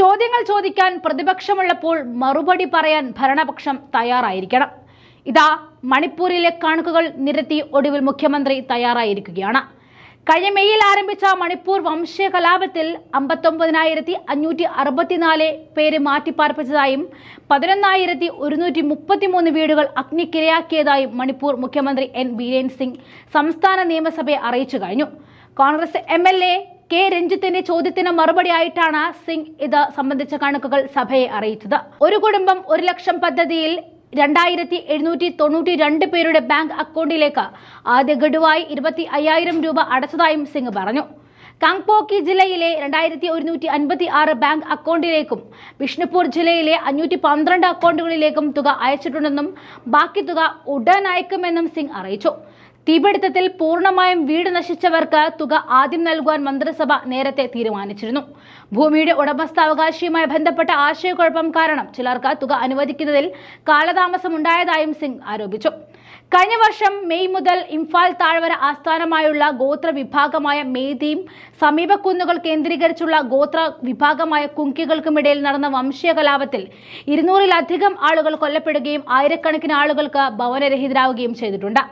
ചോദ്യങ്ങൾ ചോദിക്കാൻ പ്രതിപക്ഷമുള്ളപ്പോൾ മറുപടി പറയാൻ ഭരണപക്ഷം തയ്യാറായിരിക്കണം. ഇതാ മണിപ്പൂരിലെ കണക്കുകൾ നിരത്തി ഒടുവിൽ മുഖ്യമന്ത്രി തയ്യാറായിരിക്കുകയാണ്. കഴിഞ്ഞ മെയ്യിൽ ആരംഭിച്ച മണിപ്പൂർ വംശീയ കലാപത്തിൽ അമ്പത്തൊമ്പതിനായിരത്തി അഞ്ഞൂറ്റി അറുപത്തിനാല് പേര് മാറ്റിപ്പാർപ്പിച്ചതായും പതിനൊന്നായിരത്തി ഒരുന്നൂറ്റി മുപ്പത്തിമൂന്ന് വീടുകൾ അഗ്നിക്കിരയാക്കിയതായും മണിപ്പൂർ മുഖ്യമന്ത്രി എൻ ബീരേൻ സിംഗ് സംസ്ഥാന നിയമസഭയെ അറിയിച്ചു കഴിഞ്ഞു. Congress M L A K രഞ്ജിത്തിന്റെ ചോദ്യത്തിന് മറുപടിയായിട്ടാണ് സിംഗ് ഇത് സംബന്ധിച്ച കണക്കുകൾ സഭയെ അറിയിച്ചത്. ഒരു കുടുംബം ഒരു ലക്ഷം പദ്ധതിയിൽ രണ്ടായിരത്തി എഴുന്നൂറ്റി തൊണ്ണൂറ്റി രണ്ട് പേരുടെ ബാങ്ക് അക്കൗണ്ടിലേക്ക് ആദ്യ ഗഡുവായി ഇരുപത്തി അയ്യായിരം രൂപ അടച്ചതായും സിംഗ് പറഞ്ഞു. കാങ്പോക്കി ജില്ലയിലെ രണ്ടായിരത്തി ഒരുന്നൂറ്റി അൻപത്തി ആറ് ബാങ്ക് അക്കൗണ്ടിലേക്കും വിഷ്ണുപൂർ ജില്ലയിലെ അഞ്ഞൂറ്റി പന്ത്രണ്ട് അക്കൗണ്ടുകളിലേക്കും തുക അയച്ചിട്ടുണ്ടെന്നും ബാക്കി തുക ഉടൻ അയക്കുമെന്നും സിംഗ് അറിയിച്ചു. തീപിടുത്തത്തിൽ പൂർണമായും വീട് നശിച്ചവർക്ക് തുക ആദ്യം നൽകുവാൻ മന്ത്രിസഭ നേരത്തെ തീരുമാനിച്ചിരുന്നു. ഭൂമിയുടെ ഉടമസ്ഥാവകാശിയുമായി ബന്ധപ്പെട്ട ആശയക്കുഴപ്പം കാരണം ചിലർക്ക് തുക അനുവദിക്കുന്നതിൽ കാലതാമസം ഉണ്ടായതായും സിംഗ് ആരോപിച്ചു. കഴിഞ്ഞ വർഷം മെയ് മുതൽ ഇംഫാൽ താഴ്വര ആസ്ഥാനമായുള്ള ഗോത്ര വിഭാഗമായ മേദിയും സമീപക്കുന്നുകൾ കേന്ദ്രീകരിച്ചുള്ള ഗോത്ര വിഭാഗമായ കുങ്കികൾക്കുമിടയിൽ നടന്ന വംശീയ കലാപത്തിൽ ഇരുന്നൂറിലധികം ആളുകൾ കൊല്ലപ്പെടുകയും ആയിരക്കണക്കിന് ആളുകൾക്ക് ഭവനരഹിതരാകുകയും ചെയ്തിട്ടുണ്ട്.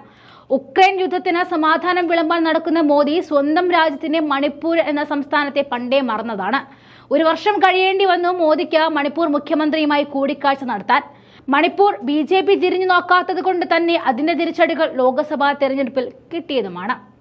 ഉക്രൈൻ യുദ്ധത്തിന് സമാധാനം വിളമ്പാൻ നടക്കുന്ന മോദി സ്വന്തം രാജ്യത്തിന്റെ മണിപ്പൂർ എന്ന സംസ്ഥാനത്തെ പണ്ടേ മറന്നതാണ്. ഒരു വർഷം കഴിയേണ്ടി വന്നു മോദിക്ക് മണിപ്പൂർ മുഖ്യമന്ത്രിയുമായി കൂടിക്കാഴ്ച നടത്താൻ. മണിപ്പൂർ ബി ജെ പി തിരിഞ്ഞു നോക്കാത്തത് കൊണ്ട് തന്നെ അതിന്റെ തിരിച്ചടികൾ ലോക്സഭാ തെരഞ്ഞെടുപ്പിൽ കിട്ടിയതുമാണ്.